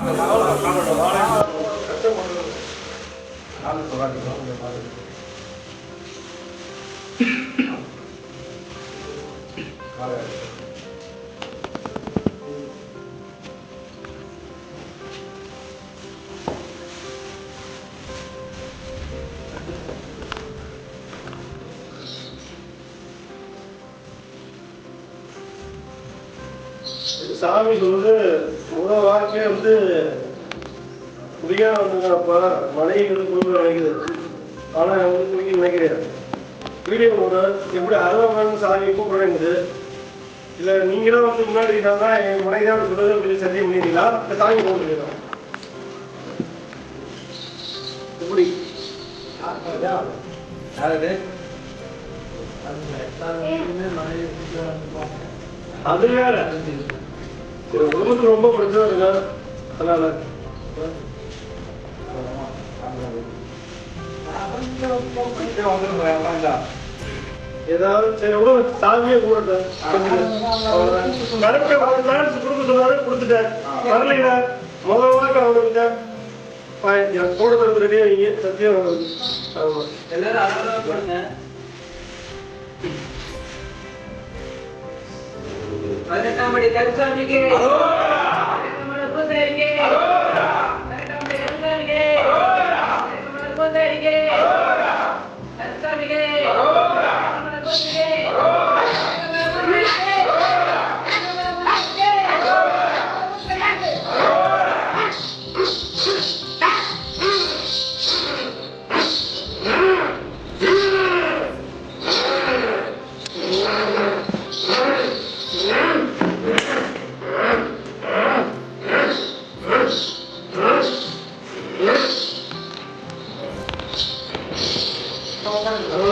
好了好了好了好了 சாமி சொல்லுது முதல் வாக்கே வந்து முடியா வந்துங்கப்பா மழைங்கிறது குளிர் நினைக்குது. ஆனா வந்து குளிக்க நினைக்கிறேன். வீடியோ எப்படி அறுபது சாமி கூப்பிடுறது இல்ல நீங்களும் வந்து முன்னாடி இருந்தா என் மனை தான் சொல்றது அப்படி சத்தியம் பண்ணிருக்கீங்களா இந்த சாமி கூப்பிடுறீங்களா எப்படி? அது வேற. இது உடம்புக்கு ரொம்ப பிரச்சனை இருக்கா. அதனால. ஏதாவது சரி விட. சாமியே கூடட்டும் கொடுக்க சொன்னாரு கொடுத்துட்டேன் வரலையா? முதல் வாக்கு அவனுக்கு கூடத்தில் ரெடியாக வைங்க சத்தியம். ஆமா. எல்லாரும் ನಮ್ಮ ತಂದೆ ತಾಮಡಿ ತಲುಪಿಸೋದಿಗೆ ನಮ್ಮ ತಂದೆಗೆ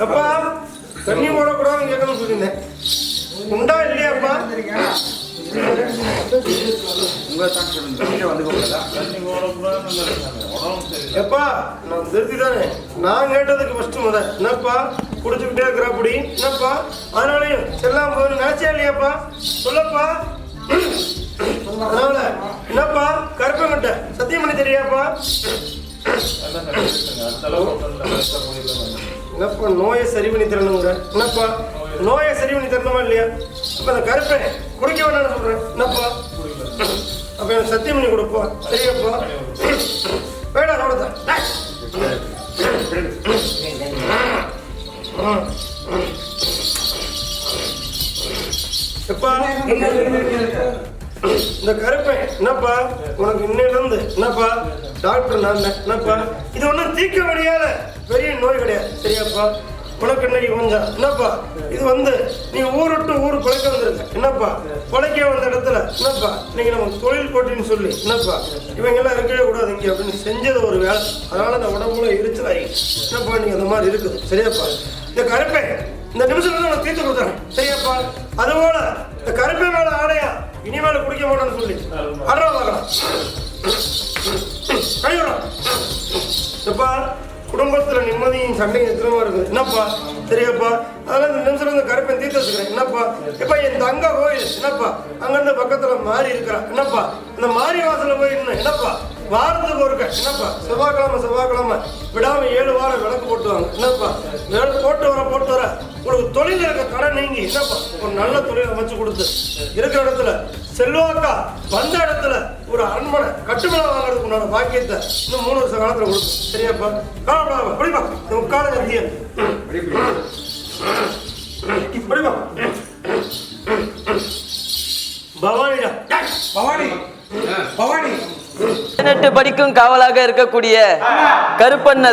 அப்பா தண்ணி போடக்கூடாதுன்னு கேட்கணும் சொல்லியிருந்தேன். உண்டா இல்லையாப்பா எப்பா நான் திருத்தி தானே நான் கேட்டதுக்கு ஃபர்ஸ்ட் முத. என்னப்பா குடிச்சுக்கிட்டே இருக்கிறப்படி என்னப்பா? அதனாலையும் செல்லாம் போகணும் நினைச்சா இல்லையாப்பா? சொல்லப்பா. அதனால என்னப்பா கருப்பங்கிட்ட சத்தியம் பண்ணி தெரியாப்பா என்னப்பா நோயை சரி பண்ணி தரணுங்கிற? என்னப்பா நோயை சரி பண்ணி தரணுமா இல்லையா? அப்போ அந்த கருப்பை குடிக்க வேண்டாம்னு சொல்றேன். என்னப்பா? அப்ப எனக்கு சத்தியம் பண்ணி கொடுப்பா. சரியாப்பா? வேடா கொடுத்த எப்பா இந்த கருப்பை என்னப்பா உனக்கு இன்னையில இருந்து என்னப்பா? டாக்டர் நான் என்னப்பா இது ஒன்றும் தீர்க்க முடியாத பெரிய நோய் கிடையாது. சரியாப்பா? உனக்கு இன்னைக்கு கொஞ்சம் என்னப்பா? இது வந்து நீ ஊர் விட்டு ஊர் பிழைக்க வந்துருங்க என்னப்பா? பிழைக்க வந்த இடத்துல என்னப்பா? இன்னைக்கு நமக்கு தொழில் போட்டின்னு சொல்லி என்னப்பா? இவங்க எல்லாம் இருக்கவே கூடாது இங்க அப்படின்னு செஞ்சது ஒரு வேலை. அதனால அந்த உடம்புல எரிச்சலாகி என்னப்பா நீங்க அந்த மாதிரி இருக்குது? சரியாப்பா? இந்த கருப்பை இந்த நிமிஷத்துல உனக்கு தீர்த்து கொடுத்துறேன் சரியாப்பா? அதுபோல இந்த கருப்பை மேல ஆடையா இனிமேல குடிக்க மாட்டேன்னு சொல்லி. அறா பார்க்கலாம். எப்பா குடும்பத்துல நிம்மதியும் சண்டையும் எத்தனமா இருக்குது என்னப்பா? சரியாப்பா அதெல்லாம் இந்த நிமிஷம் இந்த கருப்பை தீர்த்து வச்சுக்கிறேன். என்னப்பா? எப்பா என் தங்க கோயில். என்னப்பா? அங்கிருந்து பக்கத்துல மாறி இருக்கிறா என்னப்பா? இந்த மாரி வாசல போய் இன்னும் என்னப்பா? வாரத்துக்கு ஒருக்க என்னப்பா? செவ்வாய்க்கிழமை செவ்வாய்க்கிழமை. விடாம ஏழு வாரம் விளக்கு போட்டுவாங்க என்னப்பா? விளக்கு போட்டு வர போட்டு வர. உங்களுக்கு தொழில் இருக்க கடன் நீங்கி. என்னப்பா? ஒரு நல்ல தொழில் அமைச்சு கொடுத்து. இருக்கிற இடத்துல செல்வாக்கா வந்த இடத்துல ஒரு அரண்மனை கட்டுமலை வாங்குறதுக்கு உன்னோட பாக்கியத்தை இன்னும் மூணு வருஷம் காலத்தில் கொடுக்கும். சரியாப்பா? காணப்படாம படிப்பா இந்த முக்கால கத்திய படிப்பா பவானிடா. பவானி. பவானி. பதினெட்டு படிக்கும் காவலாக இருக்கக்கூடிய கருப்பண்ண